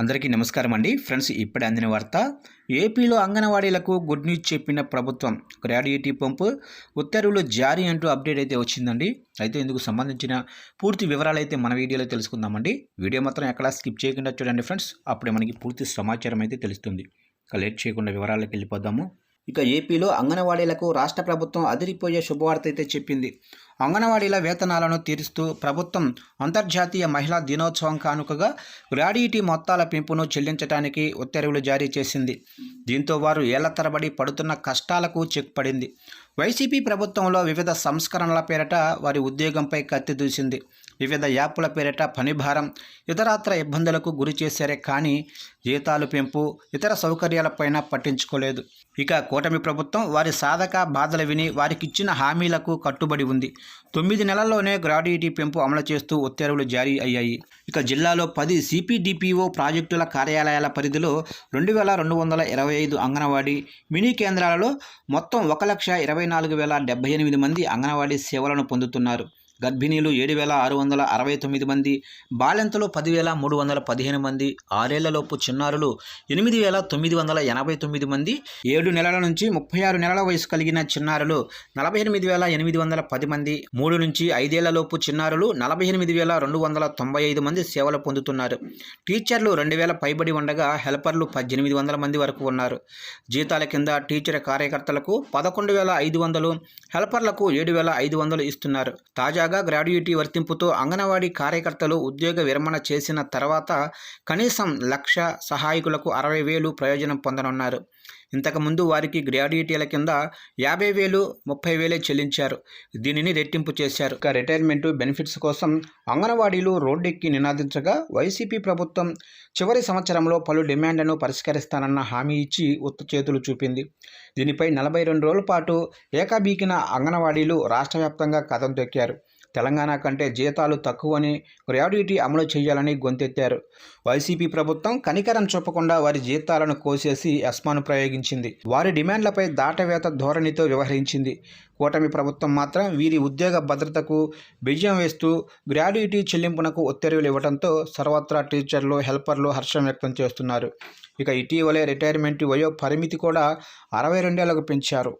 అందరికీ నమస్కారం అండి. ఫ్రెండ్స్ ఇప్పుడే అందిన వార్త. ఏపీలో అంగన్వాడీలకు గుడ్ న్యూస్ చెప్పిన ప్రభుత్వం గ్రాడ్యుయేటీ పంపు ఉత్తర్వులు జారీ అంటూ అప్డేట్ అయితే వచ్చిందండి. అయితే ఇందుకు సంబంధించిన పూర్తి వివరాలు అయితే మన వీడియోలో తెలుసుకుందామండి. వీడియో మాత్రం ఎక్కడా స్కిప్ చేయకుండా చూడండి ఫ్రెండ్స్. అప్పుడే మనకి పూర్తి సమాచారం అయితే తెలుస్తుంది. ఇక లేట్ చేయకుండా వివరాలకు వెళ్ళిపోదాము. ఇక ఏపీలో అంగన్వాడీలకు రాష్ట్ర ప్రభుత్వం అదిరిపోయే శుభవార్త అయితే చెప్పింది. అంగన్వాడీల వేతనాలను తీరుస్తూ ప్రభుత్వం అంతర్జాతీయ మహిళా దినోత్సవం కానుకగా గ్రాడ్యుటీ మొత్తాల పెంపును చెల్లించడానికి ఉత్తర్వులు జారీ చేసింది. దీంతో వారు ఏళ్ళ తరబడి పడుతున్న కష్టాలకు చెక్ పడింది వైసీపీ ప్రభుత్వంలో వివిధ సంస్కరణల పేరిట వారి ఉద్యోగంపై కత్తి దూసింది. వివిధ యాప్ల పేరిట పనిభారం ఇతరత్ర ఇబ్బందులకు గురి చేశారే కానీ జీతాలు పెంపు ఇతర సౌకర్యాలపైన పట్టించుకోలేదు. ఇక కూటమి ప్రభుత్వం వారి సాధక బాధలు విని వారికిచ్చిన హామీలకు కట్టుబడి ఉంది. తొమ్మిది నెలల్లోనే గ్రాడ్యుటీ పెంపు అమలు చేస్తూ ఉత్తర్వులు జారీ అయ్యాయి. ఇక జిల్లాలో పది సిపిడిపిఓ ప్రాజెక్టుల కార్యాలయాల పరిధిలో రెండు వేల రెండు వందల ఇరవై ఐదు అంగన్వాడీ మినీ కేంద్రాలలో మొత్తం ఒక లక్ష ఇరవై నాలుగు వేల డెబ్బై ఎనిమిది మంది అంగన్వాడీ సేవలను పొందుతున్నారు. గర్భిణీలు ఏడు వేల ఆరు వందల అరవై తొమ్మిది మంది బాలింతలు పదివేల మూడు వందల పదిహేను మంది ఆరేళ్ళలోపు చిన్నారులు ఎనిమిది వేల తొమ్మిది వందల ఎనభై తొమ్మిది మంది ఏడు నెలల నుంచి ముప్పై ఆరు నెలల వయసు కలిగిన చిన్నారులు నలభై ఎనిమిది వేల ఎనిమిది వందల పది మంది మూడు నుంచి ఐదేళ్ళలోపు చిన్నారులు నలభై ఎనిమిది వేల రెండు వందల తొంభై ఐదు మంది సేవలు పొందుతున్నారు. టీచర్లు రెండు వేల పైబడి ఉండగా హెల్పర్లు పద్దెనిమిది వందల మంది వరకు ఉన్నారు. జీతాల కింద టీచర్ కార్యకర్తలకు పదకొండు వేల ఐదు వందలు హెల్పర్లకు ఏడు వేల ఐదు వందలు ఇస్తున్నారు. తాజా తాజాగా గ్రాడ్యుయేటీ వర్తింపుతో అంగన్వాడీ కార్యకర్తలు ఉద్యోగ విరమణ చేసిన తర్వాత కనీసం లక్ష సహాయకులకు అరవై వేలు ప్రయోజనం పొందనున్నారు. ఇంతకుముందు వారికి గ్రాడ్యుయేటీల కింద యాభై వేలు ముప్పై వేలే చెల్లించారు. దీనిని రెట్టింపు చేశారు. ఇక రిటైర్మెంట్ బెనిఫిట్స్ కోసం అంగన్వాడీలు రోడ్డెక్కి నినాదించగా వైసీపీ ప్రభుత్వం చివరి సంవత్సరంలో పలు డిమాండ్లను పరిష్కరిస్తానన్న హామీ ఇచ్చి ఉత్త చేతులు చూపింది. దీనిపై నలభై రెండు రోజుల పాటు ఏకాబీకిన అంగన్వాడీలు రాష్ట్ర వ్యాప్తంగా కథం తొక్కారు తెలంగాణ కంటే జీతాలు తక్కువని గ్రాడ్యుటీ అమలు చేయాలని గొంతెత్తారు. వైసీపీ ప్రభుత్వం కనికరం చూపకుండా వారి జీతాలను కోసేసి అస్మాను ప్రయోగించింది. వారి డిమాండ్లపై దాటవేత ధోరణితో వ్యవహరించింది. కూటమి ప్రభుత్వం మాత్రం వీరి ఉద్యోగ భద్రతకు బిజయం వేస్తూ గ్రాడ్యుటీ చెల్లింపునకు ఉత్తర్వులు ఇవ్వడంతో సర్వత్రా టీచర్లు హెల్పర్లు హర్షం వ్యక్తం చేస్తున్నారు. ఇక ఇటీవలే రిటైర్మెంట్ వయో పరిమితి కూడా అరవై రెండేళ్ళకు పెంచారు.